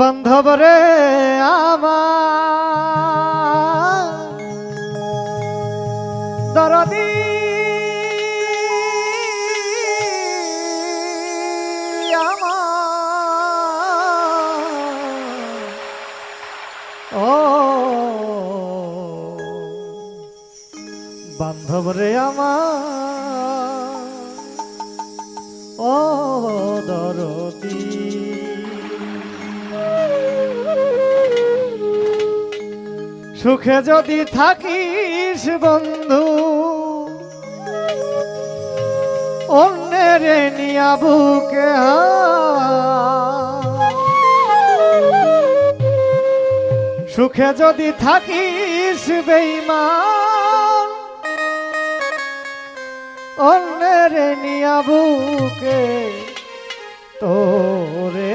বান্ধব রে আমার। ও। বান্ধব রে আমার। সুখে যদি থাকিস বন্ধু, অন্যের নিয়া বুকে সুখে যদি থাকিস বেইমান অন্যের নিয়া বুকে তোরে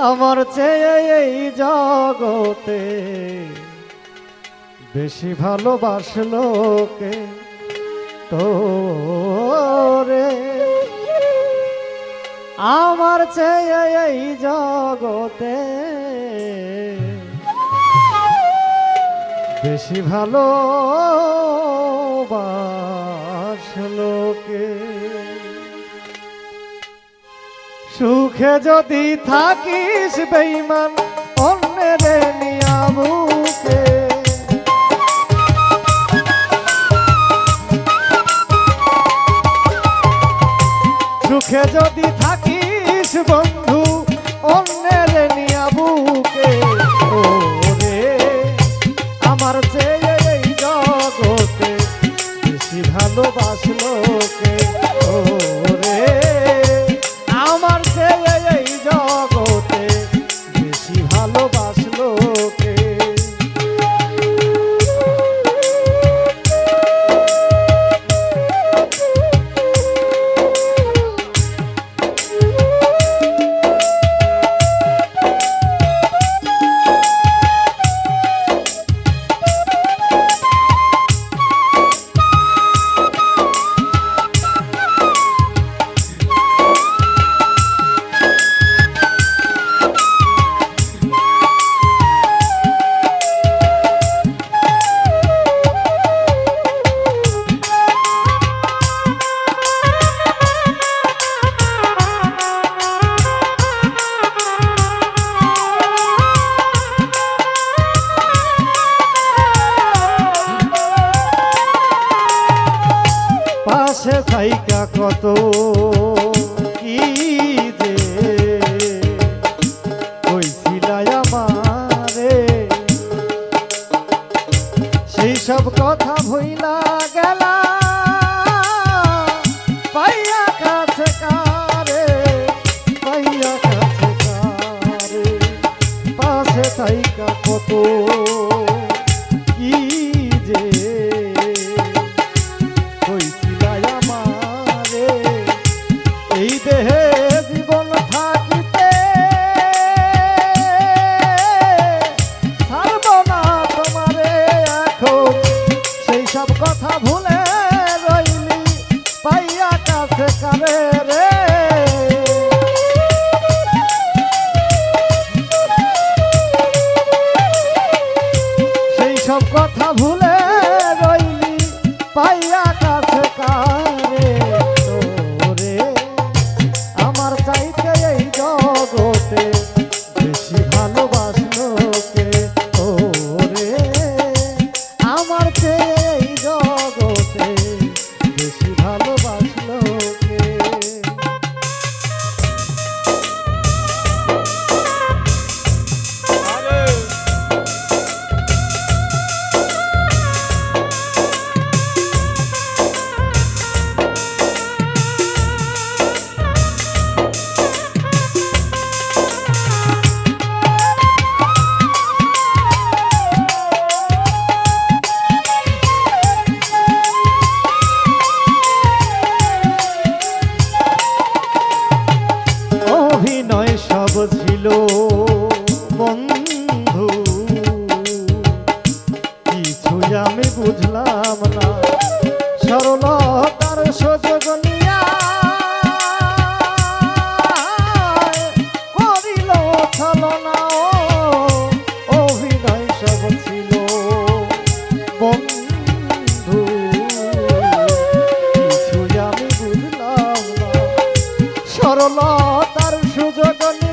আমার চেয়ে এই জগতে বেশি ভালোবাসলো কে? তোরে। আমার চেয়ে এই জগতে বেশি ভালো বাসলোকে সুখে যদি থাকিস বেইমান অন্যের নিয়ামুকে সুখে যদি থাকিস বন্ধু, অন্যের নিয়াবুকে ওরে, আমার চেয়ে এই জগতে বেশি ভালোবাসলোকে ওরে পাশে থাইকা কত? কি বুঝলাম না। সরলতার সুযোগ নিয়া করিল ছলনা অভিনয় সব ছিল। বন্ধু, কিছু আমি বুঝলাম না। সরলতার সুযোগ নিয়া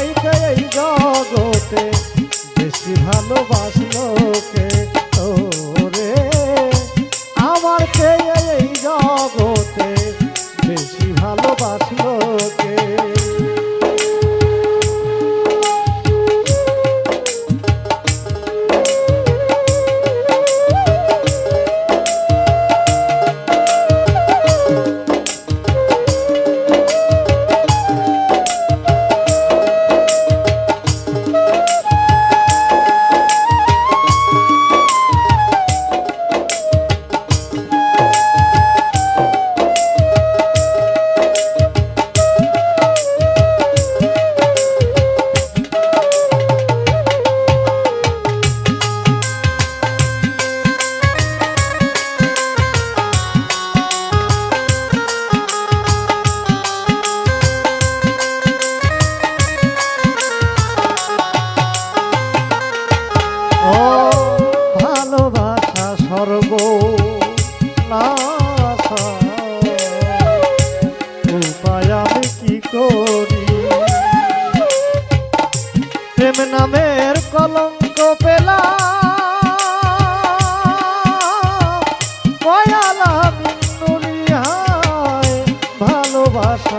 সবাইকে এই জগতে বেশি ভালোবাসলোকে ভাষা